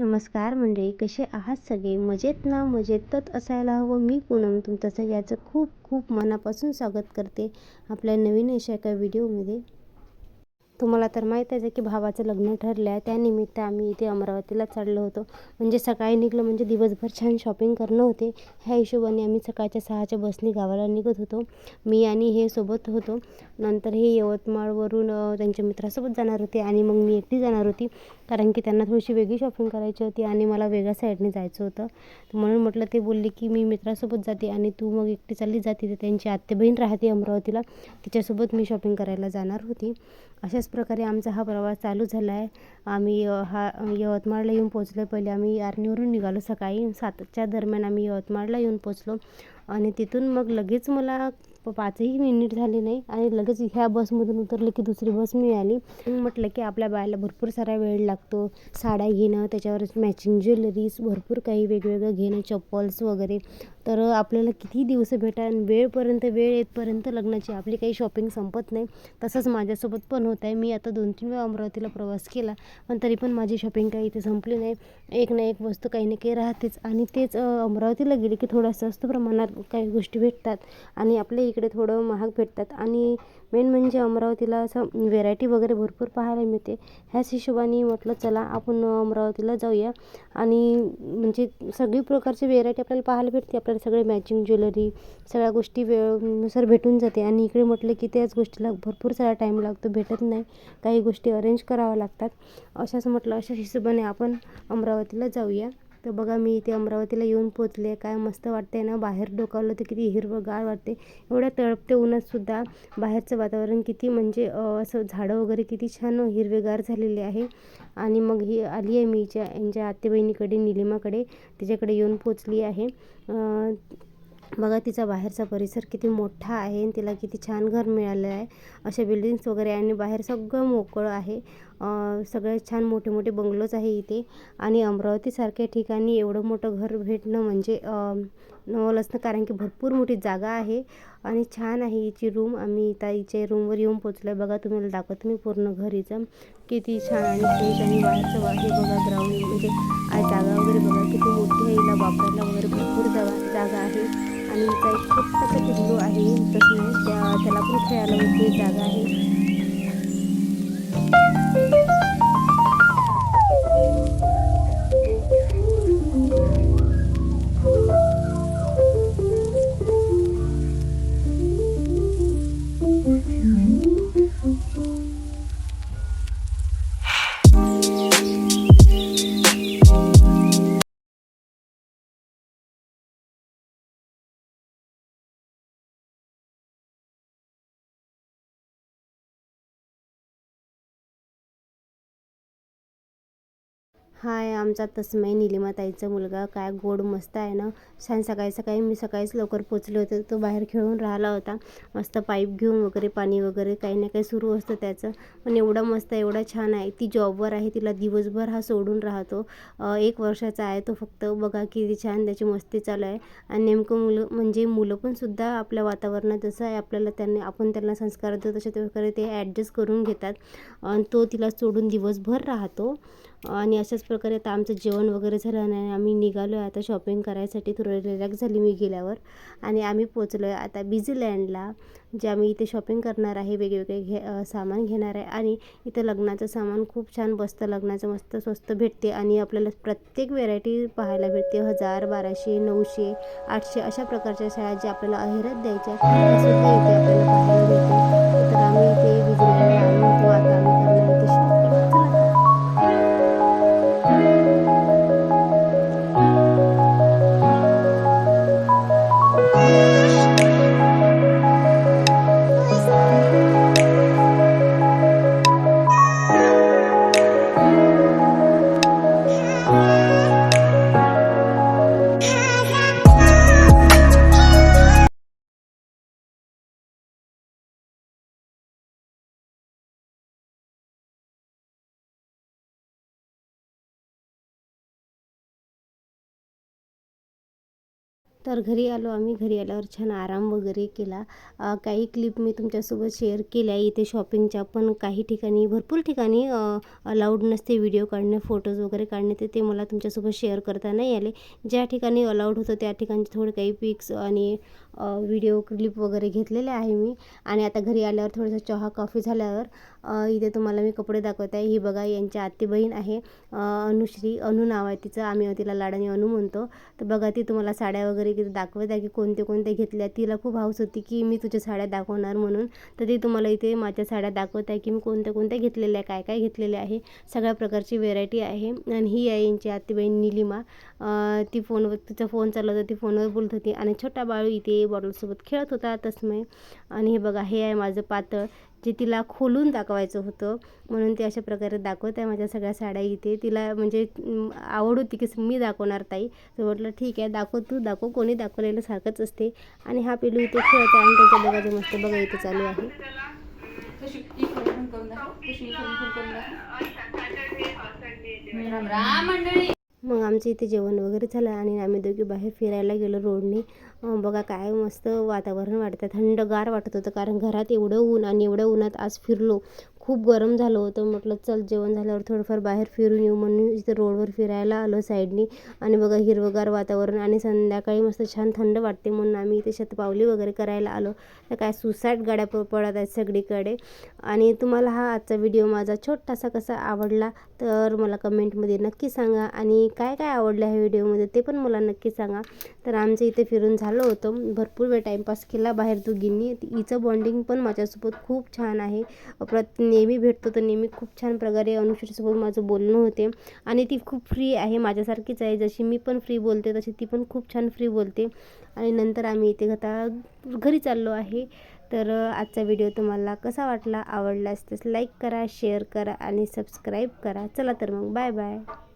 नमस्कार मंडळी कसे आहात सगळे? मजेत ना? मजेतच असायला हवं. मी पूनम तुमचं सगळ्याचं खूप खूप मनापासून स्वागत करते आपल्या नवीन अशा एका व्हिडिओमध्ये. तुम्हाला तर माहीत आहे की भावाचं लग्न ठरलं आहे त्यानिमित्त आम्ही इथे अमरावतीला चाललो होतो. म्हणजे सकाळी निघलं म्हणजे दिवसभर छान शॉपिंग करणं होते. ह्या हिशोबाने आम्ही सकाळच्या सहाच्या बसने गावाला निघत होतो. मी आणि हे सोबत होतो. नंतर हे यवतमाळवरून त्यांच्या मित्रासोबत जाणार होते आणि मग मी एकटी जाणार होती. कारण की त्यांना थोडीशी वेगळी शॉपिंग करायची होती आणि मला वेगळ्या साईडने जायचं होतं. म्हणून म्हटलं ते बोलले की मी मित्रासोबत जाते आणि तू मग एकटी चालली जाते. तर त्यांची आत्ते बहीण राहते अमरावतीला. तिच्यासोबत मी शॉपिंग करायला जाणार होती. अशाच प्रकारे आमचा हा प्रवास चालू झाला आहे. आम्ही हा यवतमाळला येऊन पोचलो पहिले आम्ही यारणीवरून निघालो सकाळी. सातच्या दरम्यान आम्ही यवतमाळला येऊन पोचलो आणि तिथून मग लगेच मला पाचही मिनिट झाले नाही. आणि लगेच ह्या बसमधून उतरले की दुसरी बस मिळाली. म्हटलं की आपल्या बायाला भरपूर सारा वेळ लागतो. साड्या घेणं त्याच्यावरच मॅचिंग ज्वेलरीज भरपूर काही वेगवेगळं घेणं चप्पल्स वगैरे. तर आपल्याला किती दिवस भेटा वेळपर्यंत वेळ येतपर्यंत लग्नाची आपली काही शॉपिंग संपत नाही. तसंच माझ्यासोबत पण होत आहे. मी आता दोन तीन वेळा अमरावतीला प्रवास केला पण तरी पण माझी शॉपिंग काही इथे संपली नाही. एक ना एक वस्तू काही ना काही राहतेच आणि तेच अमरावतीला गेले की थोडं स्वस्त प्रमाणात काही गोष्टी भेटतात आणि आपल्या इकडे थोडं महाग भेटतात. आणि मेन म्हणजे अमरावतीला असं व्हेरायटी वगैरे भरपूर पाहायला मिळते. ह्याच हिशोबाने म्हटलं चला आपण अमरावतीला जाऊया. आणि म्हणजे सगळी प्रकारची व्हेरायटी आपल्याला पाहायला भेटते. आपल्याला सगळे मॅचिंग ज्वेलरी सगळ्या गोष्टी वेळेनुसार भेटून जाते. आणि इकडे म्हटलं की त्याच गोष्टीला भरपूर सारा टाईम लागतो भेटत नाही. काही गोष्टी अरेंज कराव्या लागतात. अशाच म्हटलं अशा हिशोबाने आपण अमरावतीला जाऊया. तर बघा मी इथे अमरावतीला येऊन पोचले. काय मस्त वाटते ना? बाहेर डोकावलं तर किती हिरवंगार वाटते एवढ्या तळपते उन्हातसुद्धा बाहेरचं वातावरण किती म्हणजे असं झाडं वगैरे किती छान हिरवेगार झालेले आहे. आणि मग ही आली आहे मी ज्या यांच्या आत्तेबहिणीकडे निलिमाकडे. तिच्याकडे येऊन पोचली आहे. बघा तिचा बाहेरचा परिसर किती मोठा आहे आणि तिला किती छान घर मिळालं आहे अशा बिल्डिंग्स वगैरे आणि बाहेर सगळं मोकळं आहे. सगळे छान मोठे मोठे बंगलोज आहे इथे. आणि अमरावतीसारख्या ठिकाणी एवढं मोठं घर भेटणं म्हणजे नवल असणं कारण की भरपूर मोठी जागा आहे आणि छान आहे हिची रूम आम्ही ताईच्या रूमवर येऊन पोचलो आहे बघा तुम्हाला दाखवतो मी पूर्ण घरीचं किती छान आणि फ्रेश आणि बाहेरचं हे बघा ग्राउंड म्हणजे जागा वगैरे बघा. किती मोठी आहे. हिला वापरायला वगैरे भरपूर जागा जागा आहे. आणि हिचा एक छोटासा पिल्लू आहे तसं त्या त्याला पण खेळायला मोठी जागा आहे. हाय आमचा तस्मय निलिमाताईचा मुलगा काय गोड मस्त आहे ना? छान सकाळी सकाळी मी सकाळीच लवकर पोचले होते. तो बाहेर खेळून राहिला होता. मस्त पाईप घेऊन वगैरे पाणी वगैरे काही ना काही सुरू असतं त्याचं. पण एवढा मस्त एवढा छान आहे. ती जॉबवर आहे. तिला दिवसभर हा सोडून राहतो. एक वर्षाचा आहे तो फक्त. बघा किती छान त्याची मस्ती चालू आहे. आणि नेमकं मुलं म्हणजे मुलं पण सुद्धा आपल्या वातावरणात जसं आहे आपल्याला त्यांनी आपण त्यांना संस्कार देतो तशा प्रकारे ते ॲडजस्ट करून घेतात. आणि तो तिला सोडून दिवसभर राहतो. आणि अशाच प्रकारे आता आमचं जेवण वगैरे झालं नाही आम्ही निघालो आहे. आता शॉपिंग करायसाठी थोडं रिलॅक्स झाली मी गेल्यावर. आणि आम्ही पोचलो आहे आता बिझीलँडला जे आम्ही इथे शॉपिंग करणार आहे वेगवेगळे घे सामान घेणार आहे. आणि इथं लग्नाचं सामान खूप छान बसतं लग्नाचं मस्त स्वस्त भेटते. आणि आपल्याला प्रत्येक व्हेरायटी पाहायला भेटते. हजार बाराशे नऊशे आठशे अशा प्रकारच्या शाळा ज्या आपल्याला अहिरात द्यायच्या त्यासुद्धा इथे आपल्याला पाहायला भेटते तर आम्ही इथे बिझीलँडला आलो होतो. आता आम्ही तर घरी आलो आम्ही घरी आल्यावर छान आराम वगैरे केला. काही क्लिप मी तुमच्यासोबत शेअर केल्या. इथे शॉपिंगच्या पण काही ठिकाणी भरपूर ठिकाणी अलाउड नसते व्हिडिओ काढणे फोटोज वगैरे काढणे ते ते मला तुमच्यासोबत शेअर करता नाही आले. ज्या ठिकाणी अलाउड होतं त्या ठिकाणचे थोडे काही पिक्स आणि व्हिडिओ क्लिप वगैरे घेतलेले आहे मी. आणि आता घरी आल्यावर थोडंसं चहा कॉफी झाल्यावर इथे तुम्हाला मी कपडे दाखवत. आहे ही बघा यांची आत्ती बहीण आहे. अनुश्री अनु नाव आहे तिचं. आम्ही तिला लाडाने अनु म्हणतो. तर बघा ती तुम्हाला साड्या वगैरे किती दाखवत आहे की कोणते कोणते घेतल्या. तिला खूप हाऊस होती की मी तुझ्या साड्या दाखवणार म्हणून. तर ती तुम्हाला इथे माझ्या साड्या दाखवत आहे की मी कोणत्या कोणत्या घेतलेल्या आहे काय काय घेतलेले आहे. सगळ्या प्रकारची व्हेरायटी आहे. आणि ही आहे यांची आत्तीबहीण निलिमा. ती फोनवर तिचा फोन चालवत होती ती फोनवर बोलत होती. आणि छोटा बाळू इथे बॉटलसोबत खेळत होता तस्मय आणि हे बघा हे आहे माझं पातळ जे तिला खोलून दाखवायचं होतं. म्हणून ते अशा प्रकारे दाखवत आहे माझ्या सगळ्या साड्या इथे. तिला म्हणजे आवड होती की मी दाखवणार ताई. तर म्हटलं ठीक आहे दाखव तू दाखव कोणी दाखवलेलं सारखंच असते. आणि हा पिलू इथे खेळत आहे आणि त्याच्या बघायचं मस्त बघा इथे चालू आहे. राम मंडळी. मग आमचं इथे जेवण वगैरे झालं आणि आम्ही दोघी बाहेर फिरायला गेलो रोडने. बघा काय मस्त वातावरण वाटतं. थंडगार वाटत होतं कारण घरात एवढं ऊन आणि एवढ्या उन्हात आज फिरलो. खूप गरम झालं होतं. म्हटलं चल जेवण झाल्यावर थोडंफार बाहेर फिरून येऊ. म्हणून इथे रोडवर फिरायला आलो साईडनी. आणि बघा हिरवगार वातावरण आणि संध्याकाळी मस्त छान थंड वाटते म्हणून आम्ही इथे शतपावली वगैरे करायला आलो. तर काय सुसाट गाड्या प- पडत आहेत सगळीकडे. आणि तुम्हाला हा आजचा व्हिडिओ माझा छोटासा कसा आवडला तर मला कमेंटमध्ये नक्की सांगा. आणि काय काय आवडलं ह्या व्हिडिओमध्ये ते पण मला नक्की सांगा. तर आमचं इथे फिरून झालं होतं. भरपूर वेळ टाईमपास केला बाहेर दोघींनी. हिचं बॉन्डिंग पण माझ्यासोबत खूप छान आहे. प्रत नेहमी भेटतो तर नेहमी खूप छान प्रकारे अनुश्रीसोबत माझं बोलणं होते. आणि ती खूप फ्री आहे माझ्यासारखीच आहे. जशी मी पण फ्री बोलते तशी ती पण खूप छान फ्री बोलते. आणि नंतर आम्ही इथे आता घरी चाललो आहे. तर आजचा व्हिडिओ तुम्हाला कसा वाटला आवडला असल्यास लाईक करा शेअर करा आणि सबस्क्राईब करा. चला तर मग बाय बाय